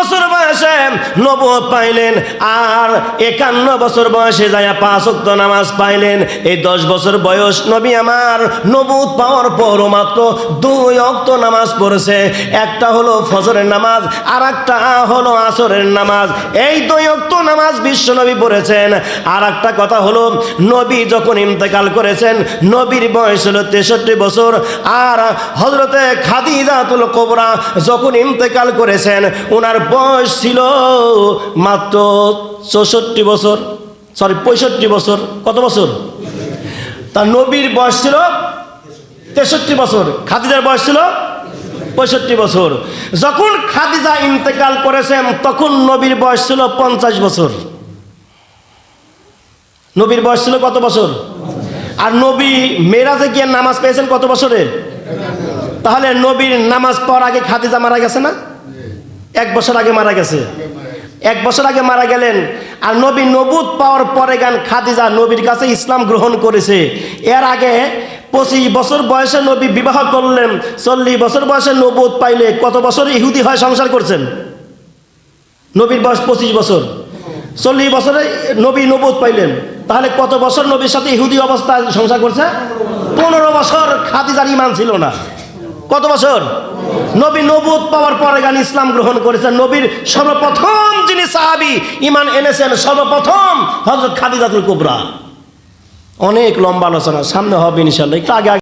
বছর নবদ পাইলেন, আর একান্ন বছর বয়সে যায় পাঁচ অক্ত নামাজ পাইলেন। এই দশ বছর বয়স নবী আমার নবুদ পাওয়ার পর মাত্র দুই অক্ত নামাজ পড়েছে। একটা হলো ফজরের নামাজ আর একটা হলো আসরের নামাজ। এই দুই অক্ত নামাজ বিশ্ব নবী পড়েছেন। আর একটা কথা হলো, নবী যখন ইন্তেকাল করেছেন, নবীর বয়স হলো তেষট্টি বছর, আর হজরতে খাদিজাতুল কোবরা যখন ইন্তেকাল করেছেন ওনার বয়স ছিল মাত্র চৌষট্টি বছর সরি পঁয়ষট্টি বছর, কত বছর? তার নবীর বয়স ছিল তেষট্টি বছর, খাদিজার বয়স ছিল পঁয়ষট্টি বছর। যখন খাদিজা ইন্তেকাল করেছেন, তখন নবীর বয়স ছিল পঞ্চাশ বছর। নবীর বয়স ছিল কত বছর? আর নবী মেরাজে গিয়ে নামাজ পেয়েছেন কত বছরে? তাহলে নবীর নামাজ পড়ার আগে খাদিজা মারা গেছে না? এক বছর আগে মারা গেছে। এক বছর আগে মারা গেলেন আর নবী নবুদ পাওয়ার পরে গান খাদিজা নবীর কাছে ইসলাম গ্রহণ করেছে। এর আগে পঁচিশ বছর বয়সে নবী বিবাহ করলেন, চল্লিশ বছর বয়সে নবুদ পাইলে কত বছর ইহুদি হয় সংসার করছেন? নবীর বয়স পঁচিশ বছর। চল্লিশ বছরে নবী নবুদ পাইলেন। তাহলে কত বছর নবীর সাথে ইহুদি অবস্থায় সংসার করছে? পনেরো বছর খাদিজার ইমান ছিল না। কত বছর? নবী নবুদ পাওয়ার পরে গান ইসলাম গ্রহণ করেছেন। নবীর সর্বপ্রথম যিনি সাহাবি ইমান এনেছেন, সর্বপ্রথম হজরত খাদিজাতুল কুবরা। অনেক লম্বা আলোচনা, সামনে হবে ইনশাল্লাহ একটু আগে আগে